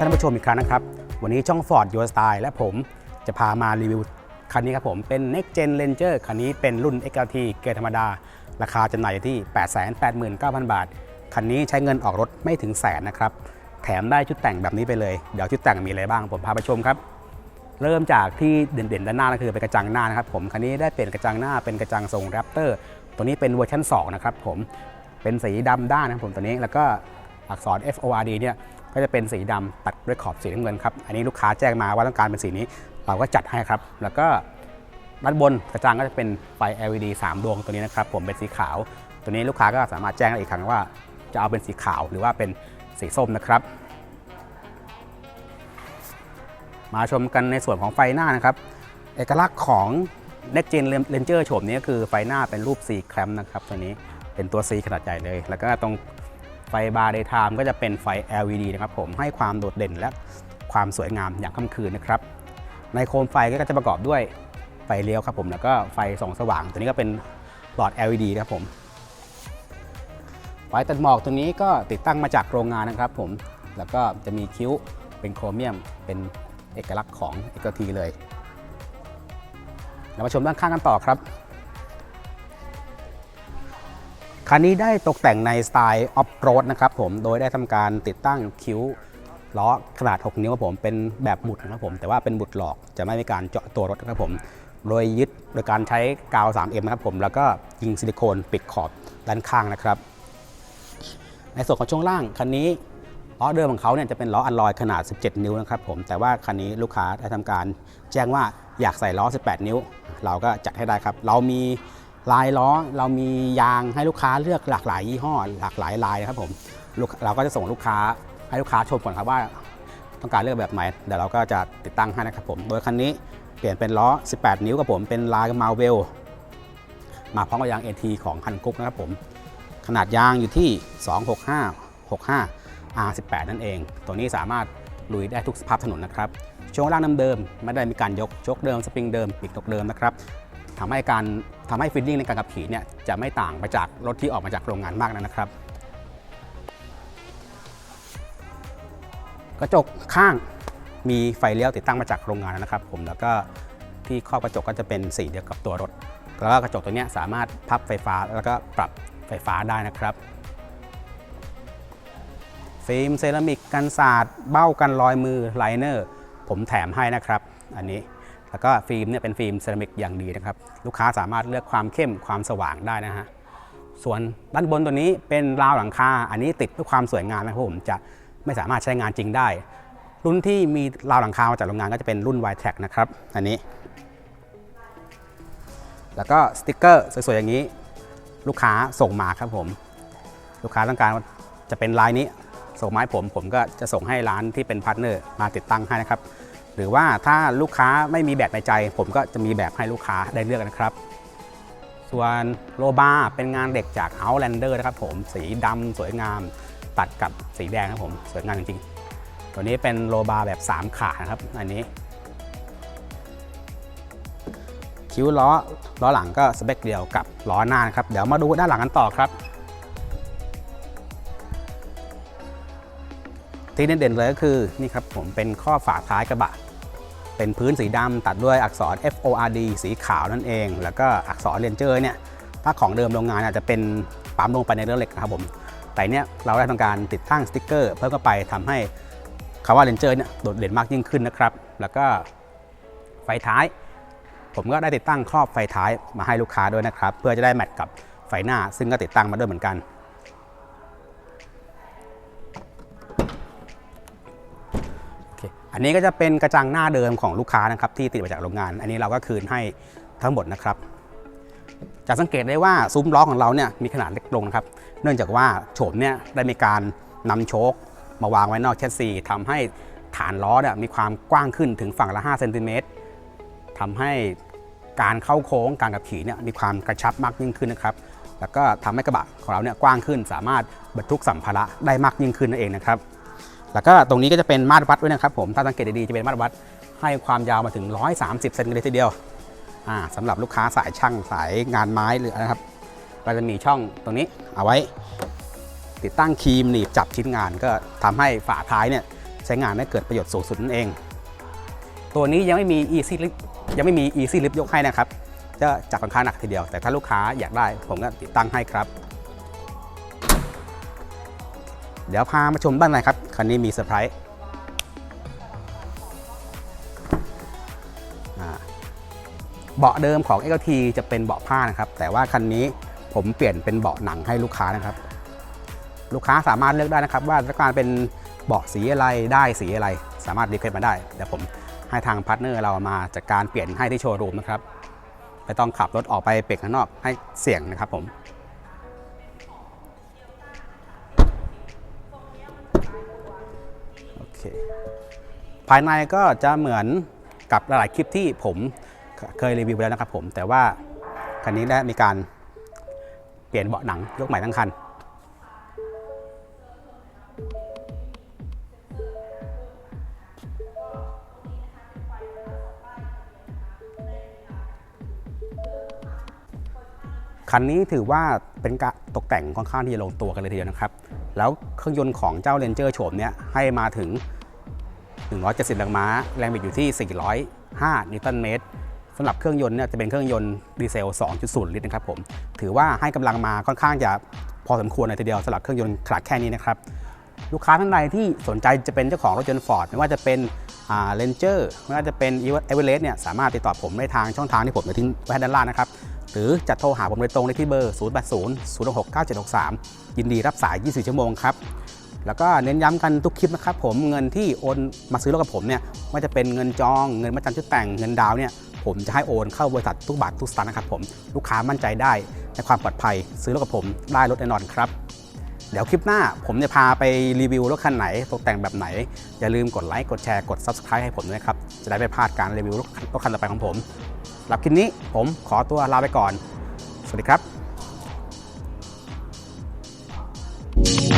ท่านผู้ชมอีกครั้งนะครับ วันนี้ช่อง Ford Your Style และผมจะพามารีวิวคันนี้ครับผม เป็น Next Gen Ranger คันนี้เป็นรุ่น XLT เกียร์ธรรมดา ราคาจำหน่ายอยู่ที่ 889,000 บาท คันนี้ใช้เงินออกรถไม่ถึงแสนนะครับ แถมได้ชุดแต่งแบบนี้ไปเลย เดี๋ยวชุดแต่งมีอะไรบ้างผมพาไปชมครับ เริ่มจากที่เด่นๆ ด้านหน้าก็คือเป็นกระจังหน้านะครับผม คันนี้ได้เปลี่ยนกระจังหน้าเป็นกระจังทรงแรปเตอร์ตัวนี้เป็นเวอร์ชัน2นะครับผม เป็นสีดำด้านนะครับผมตัวนี้ แล้วก็อักษร FORD เนี่ย ก็จะเป็นสีดำตัดด้วยขอบสีน้ำเงินครับ อันนี้ลูกค้าแจ้งมาว่าต้องการเป็นสีนี้ เราก็จัดให้ครับ แล้วก็ด้านบนกระจังก็จะเป็นไฟ LED 3 ดวงตัวนี้นะครับ ผมเป็นสีขาว ตัวนี้ลูกค้าก็สามารถแจ้งได้อีกครั้งว่าจะเอาเป็นสีขาวหรือว่าเป็นสีส้มนะครับ มาชมกันในส่วนของไฟหน้านะครับ เอกลักษณ์ของ Next Gen Ranger โฉมนี้ก็คือไฟหน้าเป็นรูป C clamp นะครับตัวนี้เป็นตัว C ขนาดใหญ่เลย แล้วก็ตรง ไฟบาร์ daytime ก็จะเป็นไฟ LED นะครับผมให้ความโดดเด่นและความสวยงามอย่างค่ำคืนนะครับ ในโคมไฟก็จะประกอบด้วยไฟเลี้ยวครับผมแล้วก็ไฟส่องสว่าง ตัวนี้ก็เป็นหลอด LED นะครับผมไฟตัดหมอกตัวนี้ก็ติดตั้งมาจากโรงงานนะครับผมแล้วก็จะมีคิ้วเป็นโครเมียมเป็นเอกลักษณ์ของ x t เลยเรามาชมด้านข้างกันต่อครับ คันนี้ได้ตกแต่งในสไตล์ออฟโรดนะครับผม โดยได้ทำการติดตั้งคิ้วล้อขนาด 6 นิ้วครับผม เป็นแบบบุดนะครับผม แต่ว่าเป็นบุดหลอก จะไม่มีการเจาะตัวรถนะครับผม โดยยึดโดยการใช้กาว 3M นะครับผม แล้วก็ยิงซิลิโคนปิดขอบด้านข้างนะครับ ในส่วนของช่วงล่างคันนี้ล้อเดิมของเขาเนี่ยจะเป็นล้ออัลลอยขนาด 17 นิ้วนะครับผม แต่ว่าคันนี้ลูกค้าได้ทำการแจ้งว่าอยากใส่ล้อ 18 นิ้ว เราก็จัดให้ได้ครับ เรามี ลายล้อเรามียางให้ลูกค้าเลือกหลากหลายยี่ห้อ หลากหลายลายนะครับผมเราก็จะส่งลูกค้าให้ลูกค้าชมก่อนครับว่าต้องการเลือกแบบไหนเดี๋ยวเราก็จะติดตั้งให้นะครับผมโดยคันนี้เปลี่ยนเป็นล้อ 18 นิ้วกับผมเป็นลายมาเวลมาพร้อมกับยาง AT ของคันกุ๊กนะครับผมขนาดยางอยู่ที่ 265 65 R18 นั่นเอง ตัวนี้สามารถลุยได้ทุกสภาพถนนนะครับช่วงล่างเดิมๆไม่ได้มีการยกชกเดิมสปริงเดิมปีกตกเดิมนะครับ ทำให้การทำให้ฟีลลิ่งในการขับขี่เนี่ยจะไม่ต่างไปจากรถที่ออกมาจากโรงงานมากนักนะครับ กระจกข้างมีไฟเลี้ยวติดตั้งมาจากโรงงานนะครับ ผมแล้วก็ที่ครอบกระจกก็จะเป็นสีเดียวกับตัวรถ แล้วก็กระจกตัวนี้สามารถพับไฟฟ้าแล้วก็ปรับไฟฟ้าได้นะครับฟิล์มเซรามิกกันสาดเบ้ากันรอยมือไลเนอร์ ผมแถมให้นะครับ อันนี้ แล้วก็ฟิล์มเนี่ยเป็นฟิล์มเซรามิกอย่างดีนะครับ ลูกค้าสามารถเลือกความเข้มความสว่างได้นะฮะ ส่วนด้านบนตัวนี้เป็นราวหลังคา อันนี้ติดเพื่อความสวยงามนะครับผม จะไม่สามารถใช้งานจริงได้ รุ่นที่มีราวหลังคามาจากโรงงานก็จะเป็นรุ่น y t e c นะครับ อันนี้ แล้วก็สติกเกอร์สวยๆอย่างนี้ ลูกค้าส่งมาครับผม ลูกค้าต้องการจะเป็นลายนี้ ส่งมาให้ผม ผมก็จะส่งให้ร้านที่เป็นพาร์ทเนอร์มาติดตั้งให้นะครับ หรือว่าถ้าลูกค้าไม่มีแบบในใจ ผมก็จะมีแบบให้ลูกค้าได้เลือกนะครับ ส่วนโลบาเป็นงานเด็กจาก Outlander นะครับผมสีดำสวยงามตัดกับสีแดงครับผมสวยงามจริงๆ ตัวนี้เป็นโลบาแบบ 3 ขานะครับ อันนี้ คิ้วล้อล้อหลังก็สเปคเดียวกับล้อหน้านะครับ เดี๋ยวมาดูด้านหลังกันต่อครับที่เด่นๆเลยก็คือนี่ครับผมเป็นข้อฝาท้ายกระบะ เป็นพื้นสีดำตัดด้วยอักษร FORD สีขาวนั่นเอง แล้วก็อักษรเรนเจอร์เนี่ยถ้าของเดิมโรงงานอาจจะเป็นปั๊มลงไปในเรือเหล็กนะครับผม แต่เนี่ยเราได้ทำการติดตั้งสติ๊กเกอร์เพิ่มเข้าไปทำให้คำว่าเรนเจอร์เนี่ยโดดเด่นมากยิ่งขึ้นนะครับ แล้วก็ไฟท้าย ผมก็ได้ติดตั้งครอบไฟท้ายมาให้ลูกค้าด้วยนะครับ เพื่อจะได้แมทกับไฟหน้า ซึ่งก็ติดตั้งมาด้วยเหมือนกัน อันนี้ก็จะเป็นกระจังหน้าเดิมของลูกค้านะครับที่ติดมาจากโรงงาน อันนี้เราก็คืนให้ทั้งหมดนะครับ จะสังเกตได้ว่าซุ้มล้อของเราเนี่ยมีขนาดเล็กลงนะครับ เนื่องจากว่าโฉมเนี่ยได้มีการนำโชคมาวางไว้นอกแชสซีทำให้ฐานล้อเนี่ยมีความกว้างขึ้นถึงฝั่งละ5เซนติเมตรทำให้การเข้าโค้งการขับขี่เนี่ยมีความกระชับมากยิ่งขึ้นนะครับ แล้วก็ทำให้กระบะของเราเนี่ยกว้างขึ้น สามารถบรรทุกสัมภาระได้มากยิ่งขึ้นนั่นเองนะครับ แล้วก็ตรงนี้ก็จะเป็นมาตรวัดด้วยนะครับผมถ้าสังเกตดีๆจะเป็นมาตรวัดให้ความยาวมาถึง 130 เซนเลยทีเดียวสำหรับลูกค้าสายช่างสายงานไม้หรืออะไรนะครับก็จะมีช่องตรงนี้เอาไว้ ติดตั้งครีมหนีบจับชิ้นงาน ก็ทำให้ฝาท้ายเนี่ยใช้งานได้เกิดประโยชน์สูงสุดนั่นเอง ตัวนี้ยังไม่มี easy lift ยังไม่มี easy lift ยกให้นะครับจะจับค่อนข้างหนักทีเดียว แต่ถ้าลูกค้าอยากได้ผมก็ติดตั้งให้ครับ เดี๋ยวพามาชมด้านในครับ คันนี้มีเซอร์ไพรส์เบาะเดิมของ XLT จะเป็นเบาะผ้านะครับ แต่ว่าคันนี้ผมเปลี่ยนเป็นเบาะหนังให้ลูกค้านะครับ ลูกค้าสามารถเลือกได้นะครับ ว่าต้องการเป็นเบาะสีอะไรได้สีอะไร สามารถรีเควสมาได้เดี๋ยวผมให้ทางพาร์ทเนอร์เรามาจัดการเปลี่ยนให้ที่โชว์รูมนะครับไม่ต้องขับรถออกไปเปลี่ยนข้างนอกให้เสี่ยงนะครับผม เคภายในก็จะเหมือนกับหลายๆคลิปที่ผมเคยรีวิวไปแล้วนะครับผม แต่ว่าคันนี้ได้มีการเปลี่ยนเบาะหนังยกใหม่ทั้งคันคันนี้ถือว่าเป็นการตกแต่งค่อนข้างที่จะลงตัวกันเลยทีเดียวนะครับ แล้วเครื่องยนต์ของเจ้า Ranger โฉมเนี่ยให้มาถึง 170 แรงม้า แรงบิดอยู่ที่ 405 นิวตันเมตรสำหรับเครื่องยนต์เนี่ยจะเป็นเครื่องยนต์ดีเซล 2.0 ลิตรนะครับผม ถือว่าให้กำลังมาค่อนข้างจะพอสมควรเลยทีเดียวสำหรับเครื่องยนต์ขนาดแค่นี้นะครับ ลูกค้าท่านใดที่สนใจจะเป็นเจ้าของรถยนต์ฟอร์ดไม่ว่าจะเป็นเลนเจอร์ไม่ว่าจะเป็นเอเวอเรสต์เนี่ยสามารถติดต่อผมได้ทางช่องทางที่ผมจะทิ้งไว้ด้านล่างนะครับ หรือจะโทรหาผมโดยตรงได้ที่เบอร์ 0 8 0 0 6 9 7 6 3 ยินดีรับสาย 24 ชั่วโมงครับ แล้วก็เน้นย้ำกันทุกคลิปนะครับผมเงินที่โอนมาซื้อรถกับผมเนี่ยไม่ว่าจะเป็นเงินจองเงินมาจำชุดแต่งเงินดาวเนี่ยผมจะให้โอนเข้าบริษัททุกบาททุกสตางค์นะครับผมลูกค้ามั่นใจได้ในความปลอดภัยซื้อรถกับผมได้รถแน่นอนครับ เดี๋ยวคลิปหน้าผมจะพาไปรีวิวรถคันไหน ตกแต่งแบบไหน อย่าลืมกดไลค์กดแชร์กด Subscribe ให้ผมด้วยครับ จะได้ไม่พลาดการรีวิวรถคันต่อไปของผมหลับคลิปนี้ผมขอตัวลาไปก่อน สวัสดีครับ